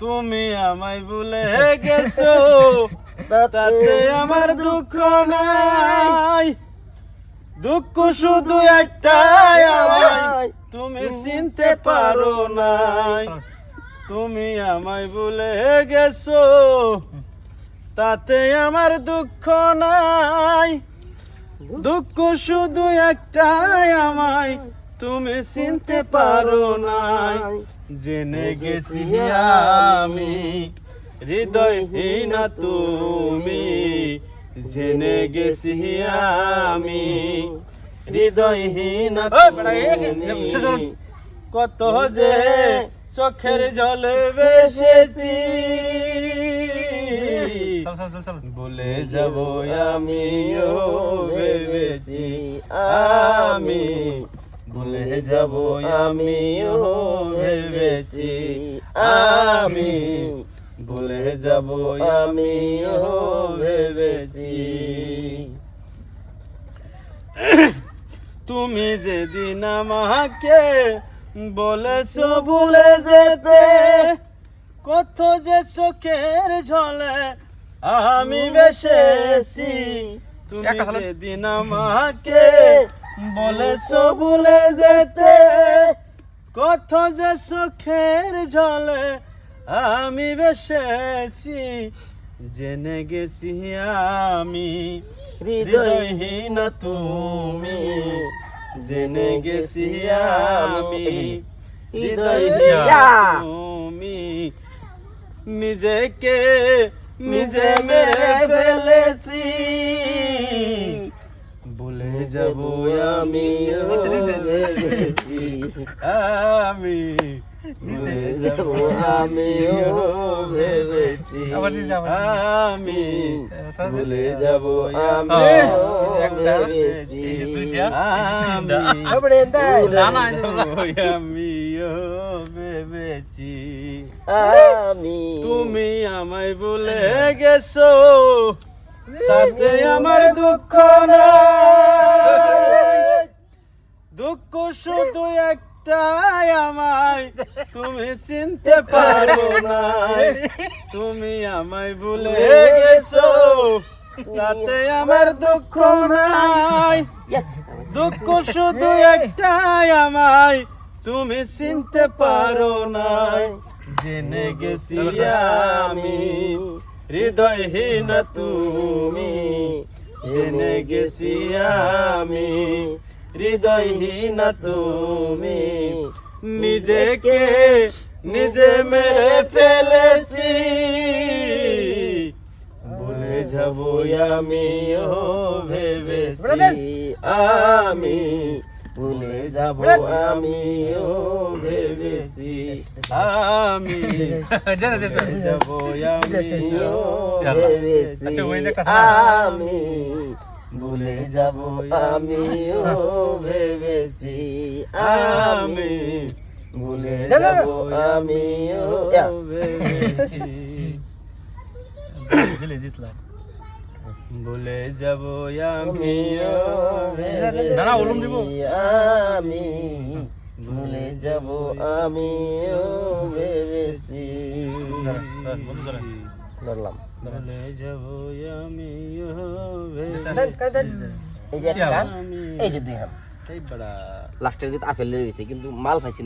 তুমি আমায় ভুলে গেছো তাতে আমার দুঃখ নাই। দুঃখ শুধু একটাই আমায় তুমি চিনতে পারো নাই। তুমি আমায় ভুলে গেছো তাতে আমার দুঃখ নাই। দুঃখ শুধু একটাই আমায় তুমি চিনতে পারো নাই। জেনে গেছি আমি হৃদয়হীন তুমি। জেনে গেছি আমি হৃদয়হীন কত যে চোখের জলে বেসেছি বলে যাব আমিও ভেবেছি ভুলে যাব আমিও ভেবেছি আমি ভুলে যাব আমিও ভেবেছি। তুমি যেদিন আমাকে বলেছ ভুলে যেতে কত যে চোখের ঝলে আমি বেসেছি তুমি যেদিন আমাকে বলেছ ভুলে যেতে কত যে চোখের জলে আমি বেসেছি জেনে গেছি আমি, হৃদয়হীন তুমি। জেনে গেছি আমি তুমি। নিজেকে নিজে মেরে ফেলেছি। যাব আমি আমি। যাব আমিও ভেবেছি আমি। ভুলে যাব আমি ভেবেছি আমি। আমিও ভেবেছি আমি। তুমি আমায় ভুলে গেছো। তাতে আমার দুঃখ নাই। দুঃখ শুধু একটাই আমায়। তুমি চিনতে পারো না তুমি আমায় ভুলে গেছো। তাতে আমার দুঃখ নাই। দুঃখ শুধু একটাই আমায়। তুমি চিনতে পারো নাই। জেনে গেছি আমি, হৃদয়হীন তুমি। জেনে গেছি আমি হৃদয়হীন তুমি। নিজেকে নিজে মেরে ফেলেছি। ভুলে যাব আমিও ভেবেছি। আমি ভুলে যাব আমিও ভেবেছি। আমি যাব আমিও ভেবেছি। আমি ভুলে যাব আমিও ভেবেছি আমি ভুলে যাব আমিও ভেবেছি। ভুলে যাব আমিও না, ওলম দিব। আমি। ভুলে যাব আমিও ভেবেছি। ধরলাম। ভুলে যাব আমিও ভেবেছি। এই যে একটা এই যে দুই হাত লাস্টের যে আপেল রয়েছে কিন্তু মাল পাইছি।